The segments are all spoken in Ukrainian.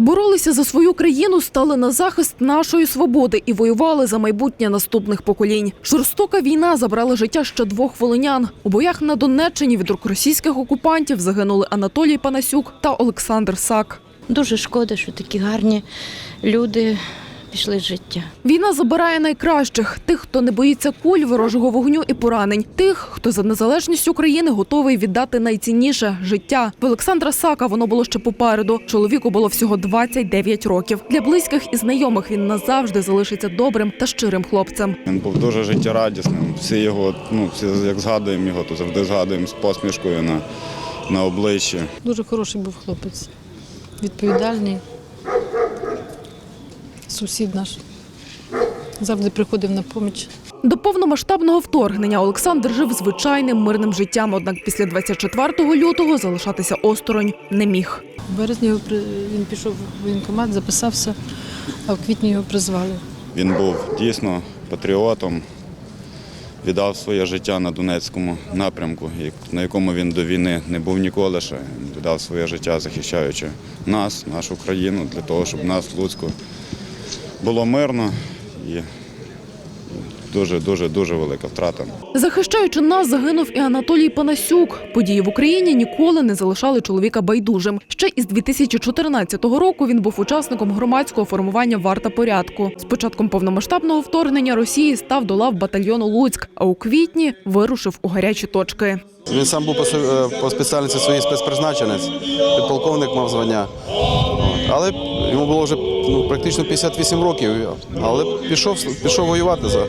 Боролися за свою країну, стали на захист нашої свободи і воювали за майбутнє наступних поколінь. Жорстока війна забрала життя ще двох волинян. У боях на Донеччині від рук російських окупантів загинули Анатолій Панасюк та Олександр Сак. Дуже шкода, що такі гарні люди пішли з життя. Війна забирає найкращих тих, хто не боїться куль, ворожого вогню і поранень, тих, хто за незалежність України готовий віддати найцінніше життя. В Олександра Сака воно було ще попереду. Чоловіку було всього 29 років. Для близьких і знайомих він назавжди залишиться добрим та щирим хлопцем. Він був дуже життєрадісним. Всі його, ну всі як згадуємо його, то завжди згадуємо з посмішкою на, на обличчі. Дуже хороший був хлопець, відповідальний, сусід наш. Завжди приходив на поміч. До повномасштабного вторгнення Олександр жив звичайним мирним життям. Однак після 24 лютого залишатися осторонь не міг. В березні він пішов в воєнкомат, записався, а в квітні його призвали. Він був дійсно патріотом, віддав своє життя на Донецькому напрямку, на якому він до війни не був ніколи ще. Він Віддав своє життя, захищаючи нас, нашу країну, для того, щоб нас в Луцьку було мирно і дуже, дуже, дуже велика втрата. Захищаючи нас, загинув і Анатолій Панасюк. Події в Україні ніколи не залишали чоловіка байдужим. Ще із 2014 року він був учасником громадського формування варта порядку. З початком повномасштабного вторгнення Росії став до лав батальйону Луцьк, а у квітні вирушив у гарячі точки. Він сам був по, е, спеціальності своїй спецпризначенець, підполковник мав звання. Але йому було вже ну, практично 58 років. Але пішов, пішов воювати за.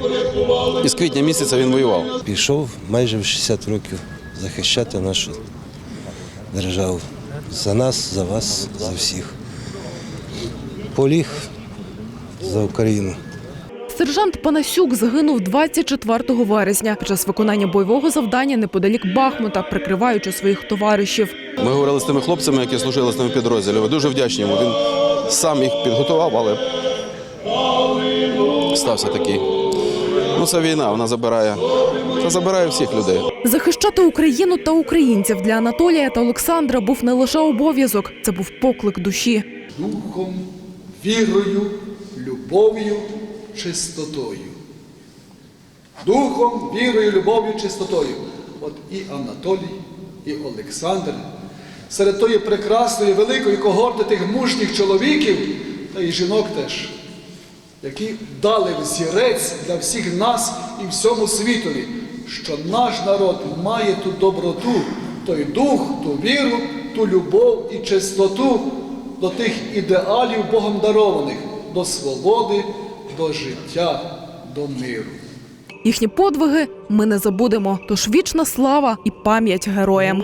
І з квітня місяця він воював. пішов майже в 60 років захищати нашу державу. За нас, за вас, за всіх. Поліг за Україну. Сержант Панасюк загинув 24 вересня під час виконання бойового завдання неподалік Бахмута, прикриваючи своїх товаришів. Ми говорили з тими хлопцями, які служили з ними в підрозділі. Ми дуже вдячні йому. Він сам їх підготував, але стався такий. Ну, це війна, вона забирає, це забирає всіх людей. Захищати Україну та українців для Анатолія та Олександра був не лише обов'язок, це був поклик душі. духом, вірою, любов'ю, чистотою. Духом, вірою, любов'ю, чистотою. От і Анатолій, і Олександр. Серед тої прекрасної, великої когорти тих мужніх чоловіків та й жінок теж, які дали взірець для всіх нас і всьому світові, що наш народ має ту доброту, той дух, ту віру, ту любов і чистоту до тих ідеалів Богом дарованих, до свободи, до життя, до миру. Їхні подвиги ми не забудемо. Тож вічна слава і пам'ять героям.